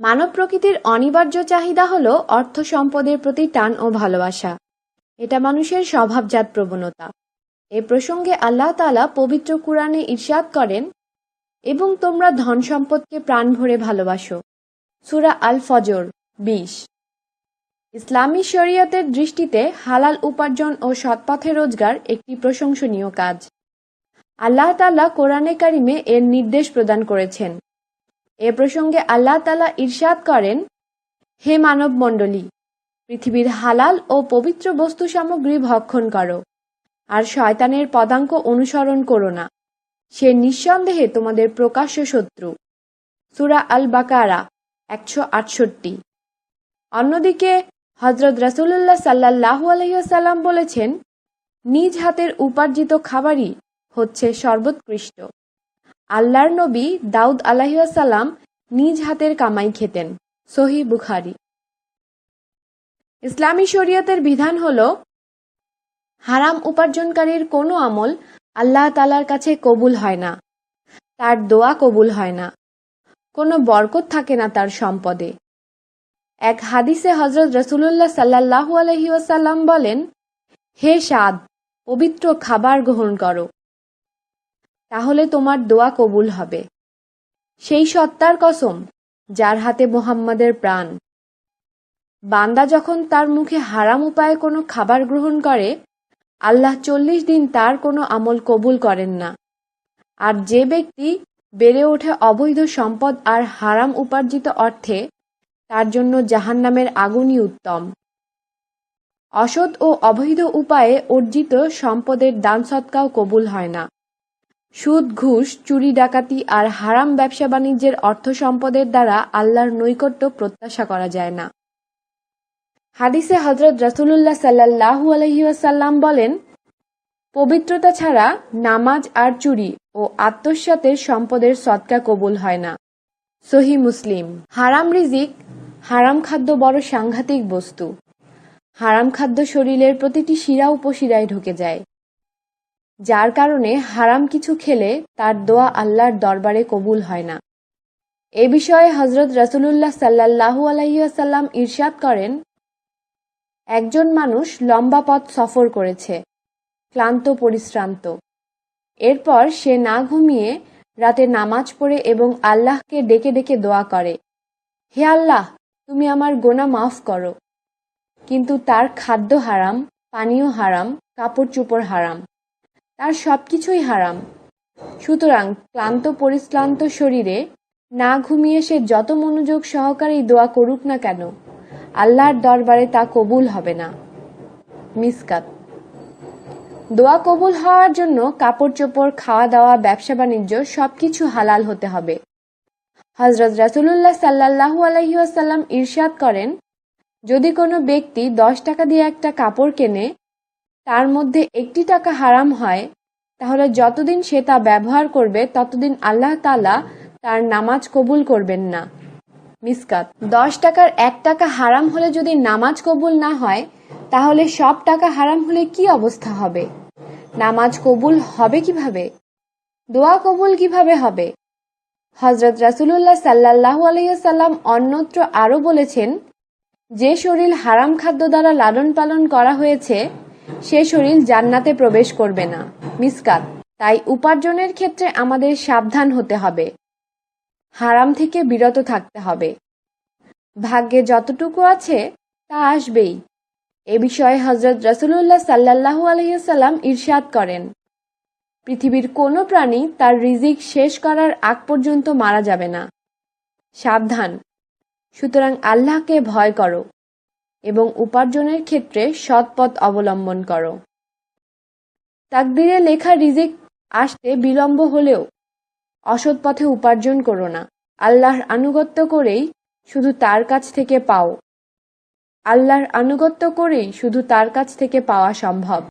মানব প্রকৃতির অনিবার্য চাহিদা হল অর্থ সম্পদের প্রতি টান ও ভালোবাসা। এটা মানুষের স্বভাবজাত প্রবণতা। এ প্রসঙ্গে আল্লাহ তালা পবিত্র কুরআনে ইরশাদ করেন, এবং তোমরা ধন সম্পদকে প্রাণ ভরে ভালোবাসো। সুরা আল ফজর বিশ। ইসলামী শরিয়তের দৃষ্টিতে হালাল উপার্জন ও সৎপথে রোজগার একটি প্রশংসনীয় কাজ। আল্লাহ তাআলা কোরআনে কারিমে এর নির্দেশ প্রদান করেছেন এ প্রসঙ্গে আল্লাহ তালা ইরশাদ করেন, হে মানব মণ্ডলী পৃথিবীর হালাল ও পবিত্র বস্তু সামগ্রী ভক্ষণ করো, আর শয়তানের পদাঙ্ক অনুসরণ করো না। সে নিঃসন্দেহে তোমাদের প্রকাশ্য শত্রু। সুরা আল বাকারা একশো আটষট্টি। অন্যদিকে হজরত রাসুল্লাহ সাল্লাহ আলহিসাল্লাম বলেছেন, নিজ হাতের উপার্জিত খাবারই হচ্ছে সর্বোৎকৃষ্ট। আল্লাহর নবী দাউদ আলাহিসাল্লাম নিজ হাতের কামাই খেতেন। সহি বুখারি। ইসলামী শরীয়তের বিধান হল, হারাম উপার্জনকারীর কোনো আমল আল্লাহ তালার কাছে কবুল হয় না। তার দোয়া কবুল হয় না। কোনো বরকত থাকে না তার সম্পদে। এক হাদিসে হজরত রসুল্লাহ সাল্লাহু আলহি ওয়াসাল্লাম বলেন, হে সাদ পবিত্র খাবার গ্রহণ করো। তাহলে তোমার দোয়া কবুল হবে। সেই সত্তার কসম, যার হাতে মোহাম্মদের প্রাণ। বান্দা যখন তার মুখে হারাম উপায়ে কোনো খাবার গ্রহণ করে, আল্লাহ চল্লিশ দিন তার কোনো আমল কবুল করেন না। আর যে ব্যক্তি বেড়ে ওঠে অবৈধ সম্পদ আর হারাম উপার্জিত অর্থে, তার জন্য জাহান্নামের আগুনই উত্তম। অসৎ ও অবৈধ উপায়ে অর্জিত সম্পদের দান সৎকাও কবুল হয় না। সুদ, ঘুষ, চুরি, ডাকাতি আর হারাম ব্যবসা বাণিজ্যের অর্থ সম্পদের দ্বারা আল্লাহর নৈকট্য প্রত্যাশা করা যায় না। হাদিসে হজরত রসুল্লাহ সাল্লাহু আলহিউসাল্লাম বলেন, পবিত্রতা ছাড়া নামাজ আর চুরি ও আত্মসাতের সম্পদের সৎকা কবুল হয় না। সহি মুসলিম। হারাম রিজিক, হারাম খাদ্য বড় সাংঘাতিক বস্তু। হারাম খাদ্য শরীরের প্রতিটি শিরা উপশিরায় ঢুকে যায়। যার কারণে হারাম কিছু খেলে তার দোয়া আল্লাহর দরবারে কবুল হয় না। এ বিষয়ে হজরত রসুল্লাহ সাল্লাহু আলাইসাল্লাম ইরশাদ করেন, একজন মানুষ লম্বা পথ সফর করেছে, ক্লান্ত, পরিশ্রান্ত। এরপর সে না ঘুমিয়ে রাতে নামাজ পড়ে এবং আল্লাহকে ডেকে ডেকে দোয়া করে, হে আল্লাহ, তুমি আমার গোনা মাফ করো। কিন্তু তার খাদ্য হারাম, পানীয় হারাম, কাপড় চোপড় হারাম। তার সবকিছুই হারাম। সুতরাং ক্লান্ত পরিশ্রান্ত শরীরে না ঘুমিয়ে সে যত মনোযোগ সহকারেই দোয়া করুক না কেন, আল্লাহর দরবারে তা কবুল হবে না। মিসকাত। দোয়া কবুল হওয়ার জন্য কাপড় চোপড় খাওয়া দাওয়া ব্যবসা বাণিজ্য সবকিছু হালাল হতে হবে। হজরত রাসুল্লাহ সাল্লাহু আলহিহাসাল্লাম ইরশাদ করেন, যদি কোনো ব্যক্তি দশ টাকা দিয়ে একটা কাপড় কেনে তার মধ্যে একটি টাকা হারাম হয়, তাহলে যতদিন সে তা ব্যবহার করবে, ততদিন আল্লাহ তালা তার নামাজ কবুল করবেন না। মিসকাত, দশ টাকার এক টাকা হারাম হলে যদি নামাজ কবুল না হয়, তাহলে সব টাকা হারাম হলে কি অবস্থা হবে? নামাজ কবুল হবে কীভাবে? দোয়া কবুল কীভাবে হবে? হজরত রাসুল্লাহ সাল্লাহ আলহিসাল্লাম অন্যত্র আরও বলেছেন, যে শরীর হারাম খাদ্য দ্বারা লালন পালন করা হয়েছে সে শরীর জান্নাতে প্রবেশ করবে না, মিসকাত। তাই উপার্জনের ক্ষেত্রে আমাদের সাবধান হতে হবে। হারাম থেকে বিরত থাকতে হবে। ভাগ্যে যতটুকু আছে, তা আসবেই। এ বিষয়ে হজরত রসুল্লাহ সাল্লাহু আলহিসাল্লাম ইরশাদ করেন। পৃথিবীর কোনো প্রাণী তার রিজিক শেষ করার আগ পর্যন্ত মারা যাবে না। সাবধান। সুতরাং আল্লাহকে ভয় করো। এবং উপার্জনের ক্ষেত্রে সৎ পথ অবলম্বন করো। তাকদিরে লেখা রিজিক আসতে বিলম্ব হলেও অসৎ পথে উপার্জন করো না। আল্লাহর আনুগত্য করেই শুধু তার কাছ থেকে পাও। আল্লাহর আনুগত্য করেই শুধু তার কাছ থেকে পাওয়া সম্ভব।